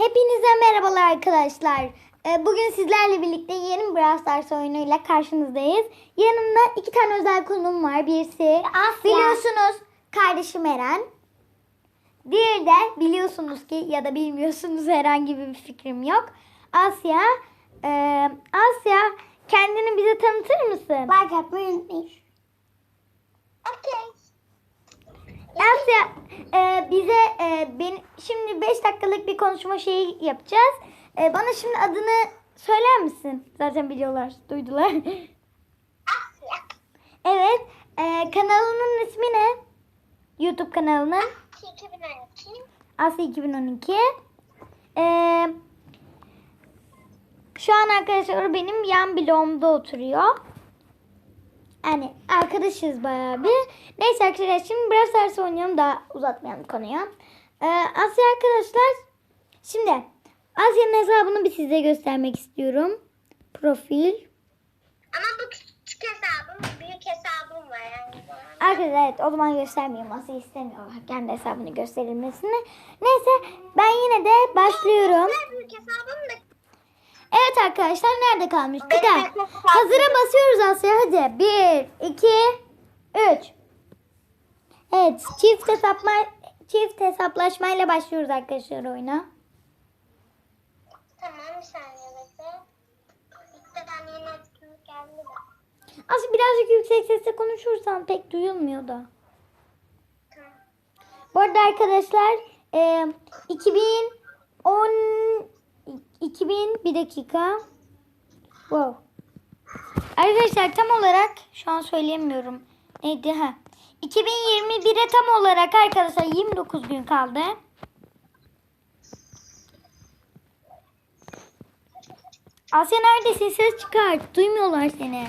Hepinize merhabalar arkadaşlar. Ee, Bugün sizlerle birlikte yeni bir Brawl Stars oyunuyla karşınızdayız. Yanımda iki tane özel konuğum var. Birisi Asya. biliyorsunuz kardeşim Eren. Diğeri de biliyorsunuz ki ya da bilmiyorsunuz herhangi bir fikrim yok. Asya. Ee, Asya kendini bize tanıtır mısın? Like atmayı unutmayın. Okey. Asya e, bize e, ben, şimdi 5 dakikalık bir konuşma şeyi yapacağız. E, bana şimdi adını söyler misin? Zaten biliyorlar, duydular. Asya. evet, e, kanalının ismi ne? YouTube kanalının 2012. Asya 2012. E, şu an arkadaşlar benim yan bloğumda oturuyor. Yani arkadaşız bayağı bir. Neyse arkadaşlar şimdi biraz ders oynayalım daha uzatmayalım konuyu. Ee, Asya arkadaşlar şimdi Asya'nın hesabını bir size göstermek istiyorum. Profil. Ama bu küçük hesabım, büyük hesabım var yani. Arkadaşlar evet o zaman göstermeyeyim. Asya istemiyor kendi hesabını gösterilmesini. Neyse ben yine de başlıyorum. Büyük hesabım da Evet arkadaşlar nerede kalmıştık? Benim Ha, hesabım. Hazıra basıyoruz Asya hadi. Bir, iki, üç. Evet çift hesapma çift hesaplaşmayla başlıyoruz arkadaşlar oyuna. tamam bir saniye bekle. Bir tane yeni etkinlik geldi de. Asya birazcık yüksek sesle konuşursan pek duyulmuyor da. Bu arada arkadaşlar e, 2010 2000 bir dakika. Wow. Arkadaşlar tam olarak şu an söyleyemiyorum. Neydi ha? 2021'e tam olarak arkadaşlar 29 gün kaldı. Asya neredesin? Ses çıkart. Duymuyorlar seni.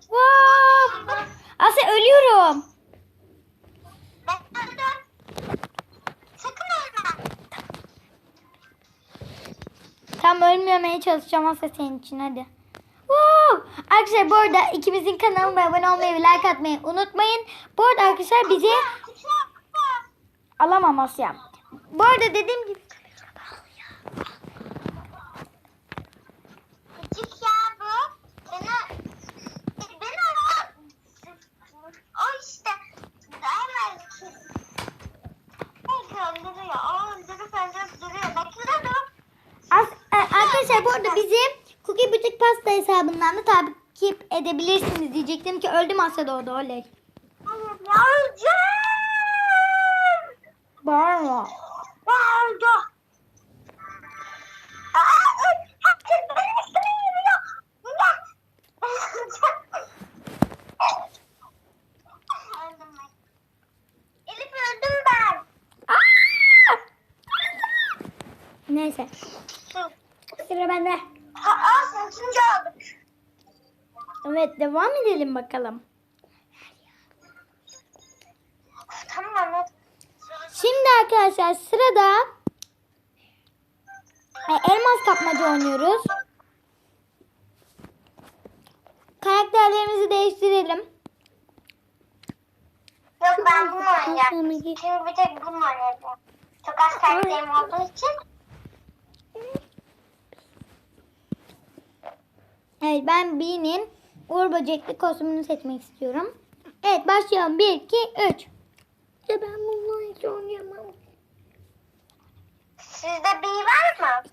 Wow. Asya ölüyorum. Tam ölmemeye çalışacağım Asya senin için hadi. Wow! Arkadaşlar bu arada ikimizin kanalına abone olmayı ve like atmayı unutmayın. Bu arada arkadaşlar bizi alamam Asya. Bu arada dediğim gibi Küçük ya bu. Beni, beni o, o işte hemen belki öldürüyor. O öldürüp öldürüp duruyor. Bekle dur. As- e, arkadaşlar bu arada bizi Cookie Boutique Pasta hesabından da takip edebilirsiniz diyecektim ki öldüm Asya doğdu oley. Öleceğim. Bağırma. Aa! Neyse sıra bende. Aa, üçüncü olduk. Evet devam edelim bakalım. Tamam. Şimdi arkadaşlar sırada e, elmas kapmaca oynuyoruz. Karakterlerimizi değiştirelim. Yok ben bunu oynayacağım. Çünkü bir tek bunu oynayacağım. Çok az karakterim olduğu için. Evet ben Bee'nin Uğur Böcekli kostümünü seçmek istiyorum. Evet başlayalım. 1, 2, 3. Ya ben bununla hiç oynayamam. Sizde bir var mı?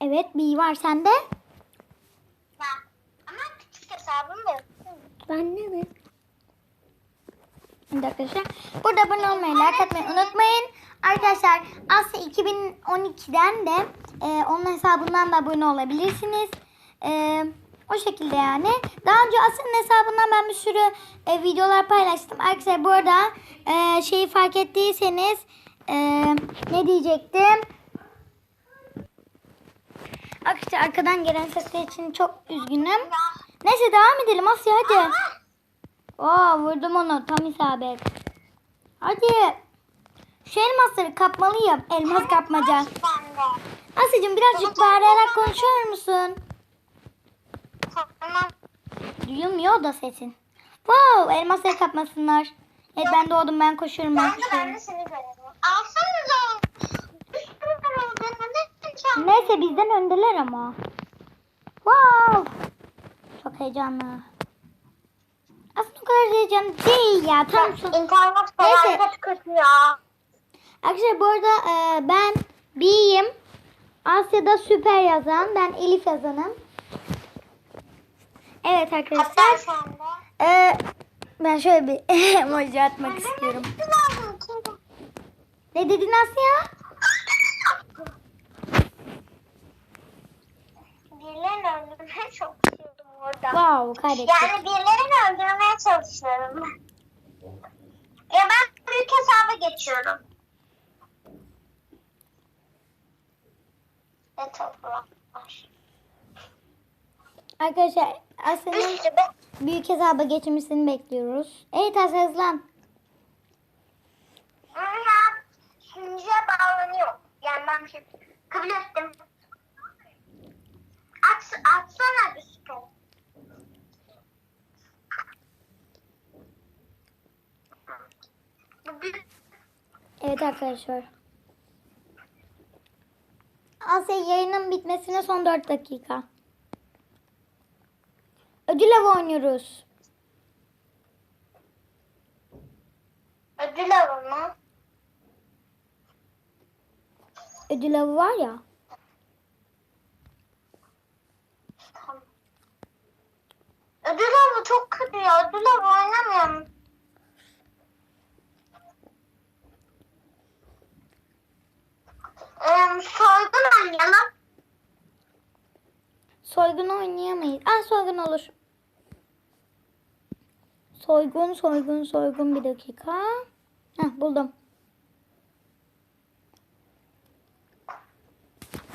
Evet Bee var sende. Var. Ama küçük hesabım yok. Ben ne mi? Evet arkadaşlar. Burada abone olmayı, like atmayı unutmayın. Arkadaşlar Asya 2012'den de e, onun hesabından da abone olabilirsiniz. E, o şekilde yani. Daha önce Asya'nın hesabından ben bir sürü e, videolar paylaştım. Arkadaşlar bu arada e, şeyi fark ettiyseniz e, ne diyecektim? Arkadaşlar arkadan gelen sesler için çok üzgünüm. Neyse devam edelim Asya hadi. Oo vurdum onu tam isabet. Hadi. Şu elmasları kapmalıyım. Elmas kapmaca. Asya'cığım birazcık bağırarak konuşuyor musun? Duyulmuyor da sesin. Wow elmasları kapmasınlar. Evet ben doğdum ben koşuyorum ben Ben de ben de seni görüyorum. Alsanıza. Neyse bizden öndeler ama. Wow. Çok heyecanlı. Aslında o kadar heyecanlı değil ya. Tam şu... İnternet falan kötü ya. Arkadaşlar bu arada e, ben B'yim. Asya'da süper yazan. Ben Elif yazanım. Evet arkadaşlar. Hatta şu anda. e, ben şöyle bir emoji atmak istiyorum. Ne dedin Asya? Birilerini öldürmeye çok istiyordum orada. Wow kaybettik. Yani birilerini öldürmeye çalışıyorum. Ya ben büyük hesaba geçiyorum. Ne toplam var? Arkadaşlar Be. büyük hesaba geçmesini bekliyoruz. Evet Asya hızlan. Ya sunucuya bağlanıyor. Yani ben bir şey kabul ettim. At, atsana bir süper. Evet arkadaşlar. Asya yayının bitmesine son 4 dakika. Oynuyoruz. ödül avı mı? Ödül avı var ya. Tamam. Ödül avı çok kötü ya. Ödül avı oynamıyorum. Ee, soygun oynayalım. Soygun oynayamayız. Ah soygun olur. Soygun, soygun, soygun bir dakika. Heh buldum.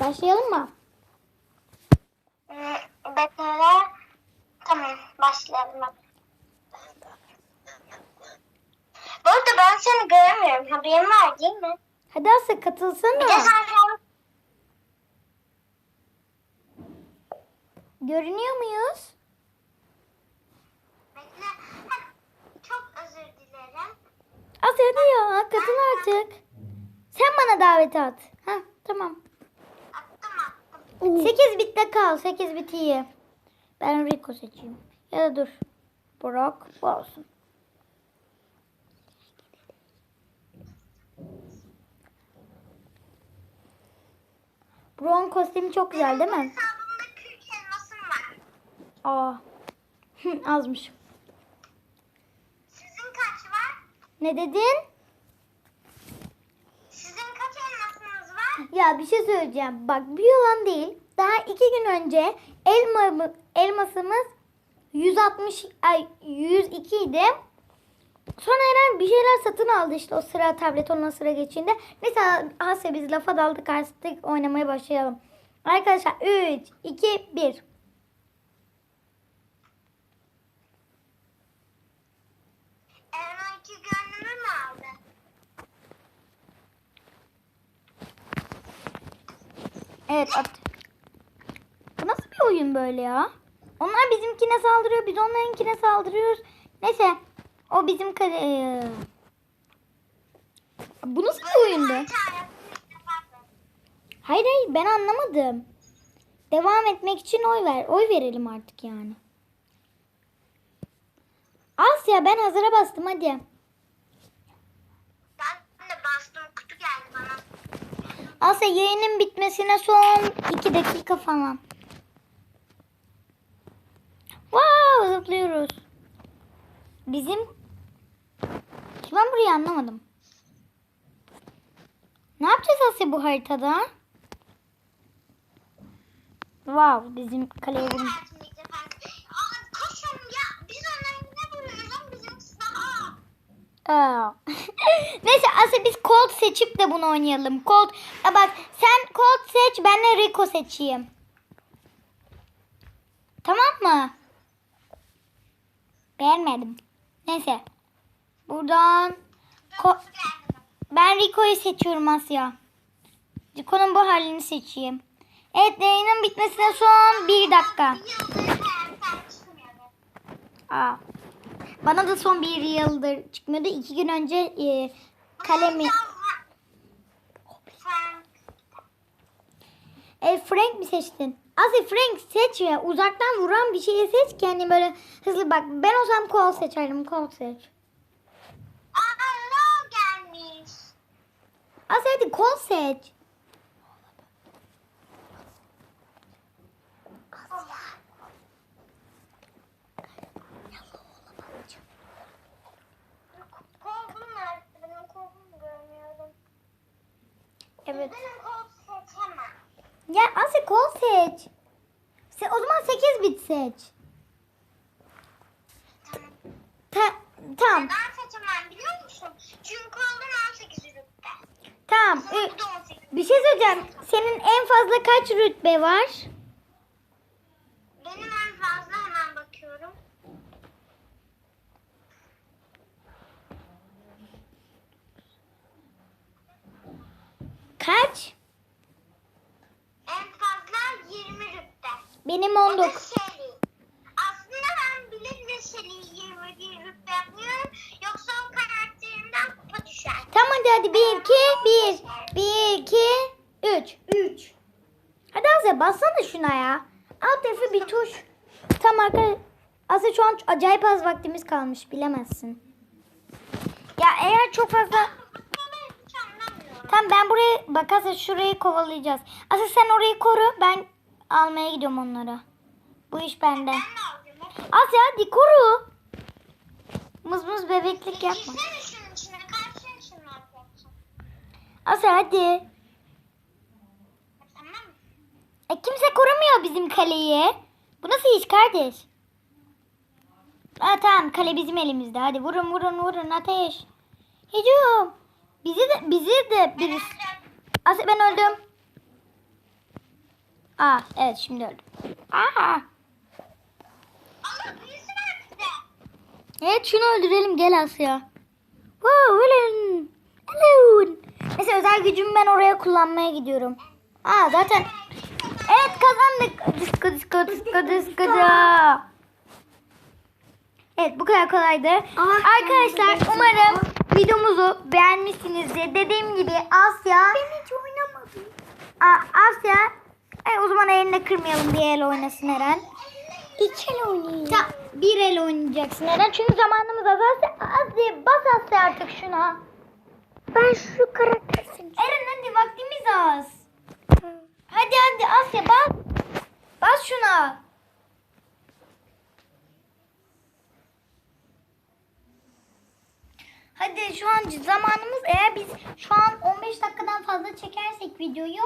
Başlayalım mı? Hmm, Bekle. Tamam başlayalım. Bu arada ben seni göremiyorum. Haberin var değil mi? Hadi Asya katılsana. Bir de sen Görünüyor muyuz? Bekle. Ha, Çok özür dilerim. Asya hadi ya katıl artık. Sen bana davet at. Heh tamam. Attım attım. 8 bitte kal. 8 bit iyi. Ben Rico seçeyim. Ya da dur. Brock bu olsun. Brock'un kostümü çok güzel değil mi? Hesabımda 40 elmasım var. Aa. Azmış. Sizin kaç var? Ne dedin? Sizin kaç elmasınız var? Ya bir şey söyleyeceğim. Bak bir yalan değil. Daha iki gün önce elma, elmasımız 160 ay 102 idi. Sonra Eren bir şeyler satın aldı işte o sıra tablet ona sıra geçtiğinde. Mesela Asya biz lafa daldık artık oynamaya başlayalım. Arkadaşlar 3, 2, 1. Eren iki gönlümü mü aldı? Evet at. Bu nasıl bir oyun böyle ya? Onlar bizimkine saldırıyor biz onlarınkine saldırıyoruz. Neyse o bizim kale... Ee, Bu nasıl bir oyundu? Hayır hayır ben anlamadım. Devam etmek için oy ver. Oy verelim artık yani. Asya ben hazıra bastım hadi. Ben de bastım kutu geldi bana. Asya yayının bitmesine son 2 dakika falan. Wow zıplıyoruz. Bizim ben burayı anlamadım. Ne yapacağız Asya bu haritada? Wow bizim kaleye vurmuş. Hayatımda Neyse Asya biz Colt seçip de bunu oynayalım. Colt. Aa, bak sen Colt seç ben de Rico seçeyim. Tamam mı? Beğenmedim. Neyse. Buradan Ko- ben Rico'yu seçiyorum Asya. Rico'nun bu halini seçeyim. Evet yayının bitmesine son bir dakika. Aa. Bana da son bir yıldır çıkmıyordu. İki gün önce e, kalemi... E, Frank mi seçtin? Asya Frank seç ya. Uzaktan vuran bir şeye seç ki hani böyle hızlı bak. Ben olsam kol seçerdim. Kol seç. Aa no gelmiş. Asya hadi kol seç. Kolum nerede? Benim kolumu görmüyorum. Evet. Ya Asya kol seç. Se o zaman 8 bit seç. Tamam. Ta tamam. Ben seçemem biliyor musun? Çünkü kolum 18 rütbe. Tamam. Ü- bu da 18. Bir şey söyleyeceğim. Senin en fazla kaç rütbe var? Benim en fazla hemen bakıyorum. Kaç? En fazla 20 rütbe. Benim O da 19. Shelly. Aslında ben bilerek Shelly'yi 21 rütbe yapmıyorum. Yoksa o karakterimden kupa düşer. Tamam hadi hadi 1 2 1 1 2 3 3. Hadi Asya bassana şuna ya. Alt F'i bir tuş. Tamam arkadaşlar. Asya şu an acayip az vaktimiz kalmış bilemezsin. Ya eğer çok fazla. Tamam ben buraya bak Asya şurayı kovalayacağız. Asya sen orayı koru ben almaya gidiyorum onları. Bu iş bende. Asya hadi koru. Mız mız bebeklik yapma. Var yapacaksın? Asya hadi. Tamam mı? E kimse korumuyor bizim kaleyi. Bu nasıl iş kardeş? Aa, tamam kale bizim elimizde. Hadi vurun vurun vurun ateş. Hücum. Bizi de bizi de birisi. Asya ben öldüm. Aa evet şimdi öldüm. Aa. Evet şunu öldürelim gel Asya. Wow, hello. Hello. Mesela özel gücümü ben oraya kullanmaya gidiyorum. Aa zaten Evet kazandık. Disko disko disko disko. Evet bu kadar kolaydı. Arkadaşlar umarım videomuzu beğenmişsinizdir. Dediğim gibi Asya. Ben hiç oynamadım. Asya. Ay, o zaman elini kırmayalım diye el oynasın Eren. İki el oynayayım. Ta, bir el oynayacaksın Eren. Çünkü zamanımız az. Asya, Asya bas Asya artık şuna. Ben şu karaktersin. Eren hadi vaktimiz az. Hadi hadi Asya bas. Bas şuna. Hadi şu an zamanımız eğer biz şu an 15 dakikadan fazla çekersek videoyu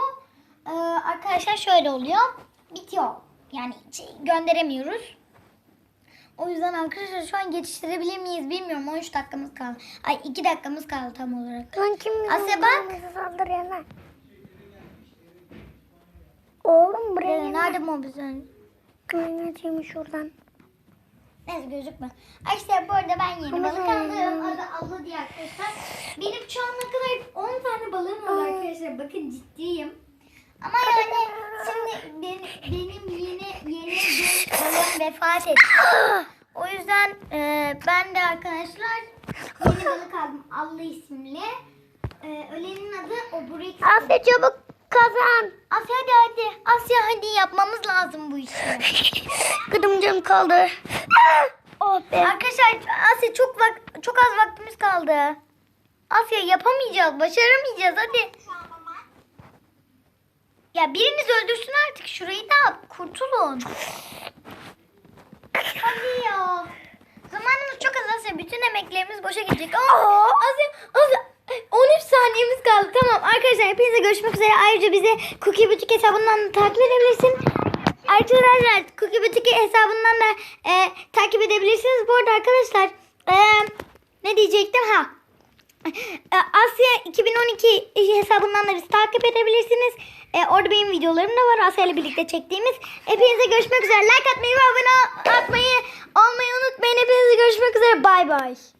e, arkadaşlar şöyle oluyor. Bitiyor. Yani gönderemiyoruz. O yüzden arkadaşlar şu an geçiştirebilir miyiz bilmiyorum. 13 dakikamız kaldı. Ay 2 dakikamız kaldı tam olarak. Lan kim Asya bak. saldırıyorlar? Oğlum buraya Nerede, gelme. nerede? Kıyını açayım şuradan. Neyse gözükme. Arkadaşlar bu arada ben yeni balık aldım. Adı Abla diye arkadaşlar. Benim şu ana kadar 10 tane balığım Ay. arkadaşlar. Bakın ciddiyim. Ama yani şimdi benim, benim yeni yeni bir balığım vefat etti. O yüzden e, ben de arkadaşlar yeni balık aldım. Allah isimli. E, ölenin adı Obrix. Asya çabuk kazan. Asya hadi hadi. Asya hadi yapmamız lazım bu işi. Gıdımcım kaldı. Oh. Arkadaşlar Asya çok vak çok az vaktimiz kaldı. Asya yapamayacağız, başaramayacağız hadi. Ya biriniz öldürsün artık şurayı da kurtulun. Hadi ya. Zamanımız çok az Asya. Bütün emeklerimiz boşa gidecek. Aa, Asya, Asya. 13 saniyemiz kaldı. Tamam arkadaşlar hepinize görüşmek üzere. Ayrıca bizi Cookie Boutique hesabından da takip edebilirsin. Arkadaşlar Cookie Boutique hesabından da e, takip edebilirsiniz. Bu arada arkadaşlar e, ne diyecektim? Ha. E, Asya 2012 hesabından da bizi takip edebilirsiniz. E, orada benim videolarım da var Asya ile birlikte çektiğimiz. Hepinize görüşmek üzere. Like atmayı ve abone atmayı olmayı unutmayın. Hepinize görüşmek üzere. Bay bay.